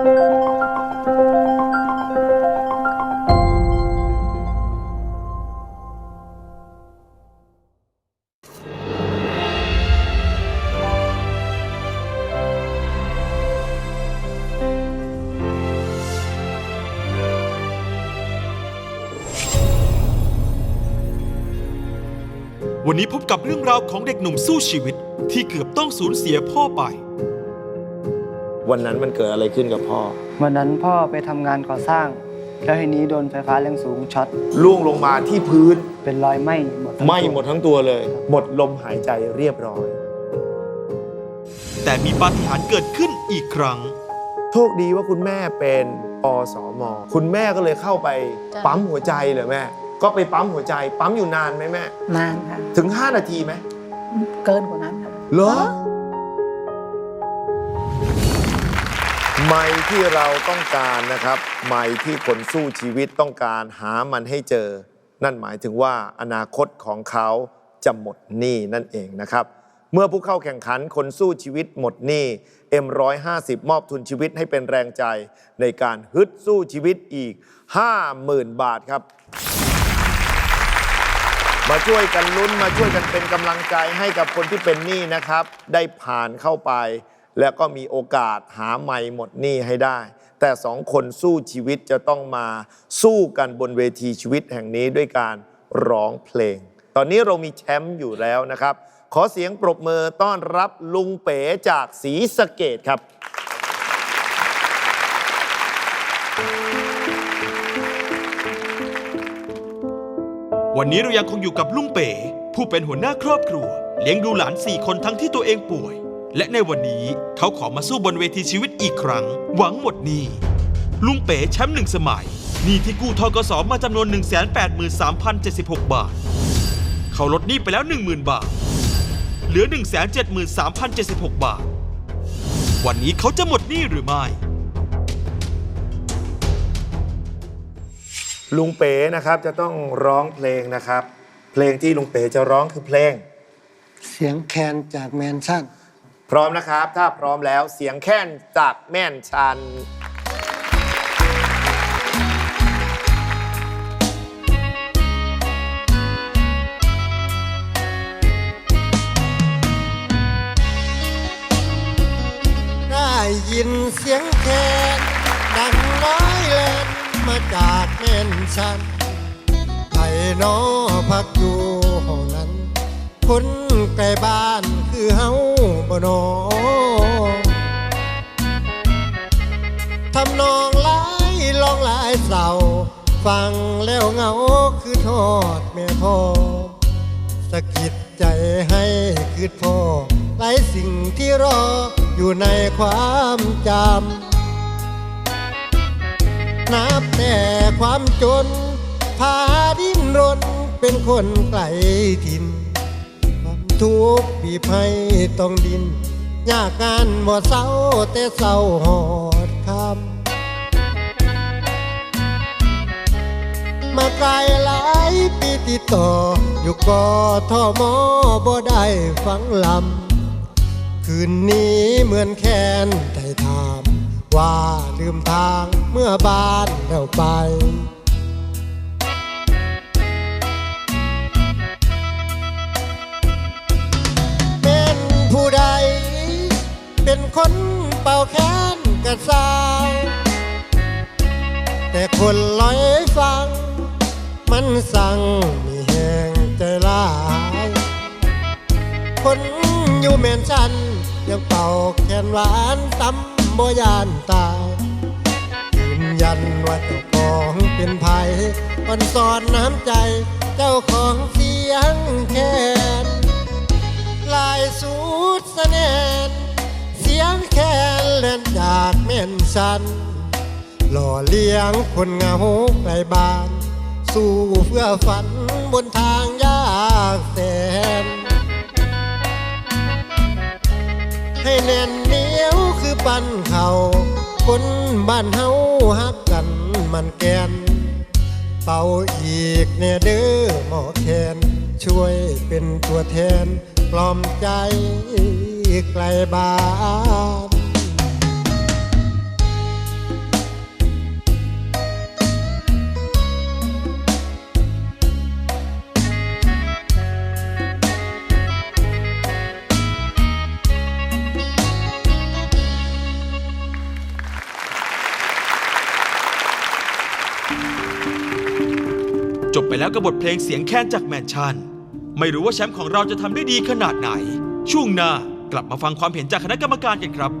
วันนี้พบกับเรื่องราวของเด็กหนุ่มสู้ชีวิตที่เกือบต้องสูญเสียพ่อไป วันนั้นมันเกิดอะไรขึ้นกับพ่อ วันนั้นพ่อไปทำงานก่อสร้าง แล้วทีนี้โดนไฟฟ้าแรงสูงช็อต ล่วงลงมาที่พื้นเป็นรอยไหม้หมดทั้งไหม้ตัวหมดทั้งตัวเลย หมดลมหายใจเรียบร้อย แต่มีปาฏิหาริย์เกิดขึ้นอีกครั้ง โชคดีว่าคุณแม่เป็นอสมคุณแม่ก็เลยเข้าไปจ้ะ ปั๊มหัวใจเหรอแม่ ก็ไปปั๊มหัวใจ ปั๊มอยู่นานไหมแม่ นานค่ะ ถึง 5 นาทีไหมเกินกว่านั้นค่ะ เหรอ ไม้ที่เราต้องการนะครับ ไม้ที่คนสู้ชีวิตต้องการหามันให้เจอ นั่นหมายถึงว่าอนาคตของเขาจะหมดหนี้นั่นเองนะครับ เมื่อผู้เข้าแข่งขันคนสู้ชีวิตหมดหนี้ M150 มอบทุนชีวิตให้เป็นแรงใจ ในการฮึดสู้ชีวิตอีก 50,000 บาทครับ มาช่วยกันลุ้นมาช่วยกันเป็นกำลังใจให้กับคนที่เป็นหนี้นะครับ ได้ผ่านเข้าไป แล้วก็มีโอกาสหาไม่หมดหนี้ให้ได้ แต่สองคนสู้ชีวิตจะต้องมาสู้กันบนเวทีชีวิตแห่งนี้ด้วยการร้องเพลง ตอนนี้เรามีแชมป์อยู่แล้วนะครับ ขอเสียงปรบมือต้อนรับลุงเป๋จากศรีสะเกดครับวันนี้เรายังคงอยู่กับลุงเป๋ ผู้เป็นหัวหน้าครอบครัว เลี้ยงดูหลานสี่คนทั้งที่ตัวเองป่วย และในวันนี้เขาขอมาสู้บนเวทีชีวิตอีกครั้ง หวังหมดหนี้ ลุงเป๋แชมป์หนึ่งสมัยหนี้ที่กู้ทกสมาจำนวน 183,076 บาท เขาลดหนี้ไปแล้ว 10,000 บาท เหลือ 173,076 บาท วันนี้เขาจะหมดหนี้หรือไม่ลุงเป๋นะครับจะต้องร้องเพลงนะครับ เพลงที่ลุงเป๋จะร้องคือเพลง เสียงแคนจากแมนชั่น พร้อมนะครับ ถ้าพร้อมแล้วเสียงแค้นจากแม่นชัน ได้ยินเสียงแคนดังน้อยแลนมาจากแม่นชันไผ่นอพักอยู่ห้องนั้น คนไกลบ้าน คือเฮาบ่นอทำนองหลายลองหลายเศร้าฟังแล้วเหงาคือทอดแม่พ่อสะกิดใจให้คืดพ่อหลายสิ่งที่รออยู่ในความจำ นับแต่ความจน พาดิ้นรนเป็นคนไกลถิ่น ทุกข์บีบให้ต้องดิน ยากงานบ่เศร้าแต่เศร้าหอดคำมาไกลหลายปีติดต่อ อยู่กอทอมอบ่ได้ฟังลำ คืนนี้เหมือนแค้นไถ่ถาม ว่าลืมทางเมื่อบ้านเราไป ค้นกระซาว แต่คนลอยฟัง มันสั่งมีแหงใจร้าย คนอยู่เมนชันยังเป่าแขนหวานซ้ำบ่ยานตายยืนยันว่าเจ้าของเป็นภัยมันสอนน้ำใจเจ้าของสี นชันหล่อเลี้ยงคนเงาไกลบ้าน สู้เพื่อฝันบนทางยากแสน ให้แน่นเหนียวคือปั้นเขาคนบ้านเฮาฮักกันมันแกน เป่าอีกแน่เด้อหมอแคนช่วยเป็นตัวแทนปลอมใจไกลบ้าน จบไปแล้วกับบทเพลงเสียงแค้นจากแมนชั่น ไม่รู้ว่าแชมป์ของเราจะทำได้ดีขนาดไหน ช่วงหน้ากลับมาฟังความเห็นจากคณะกรรมการกันครับ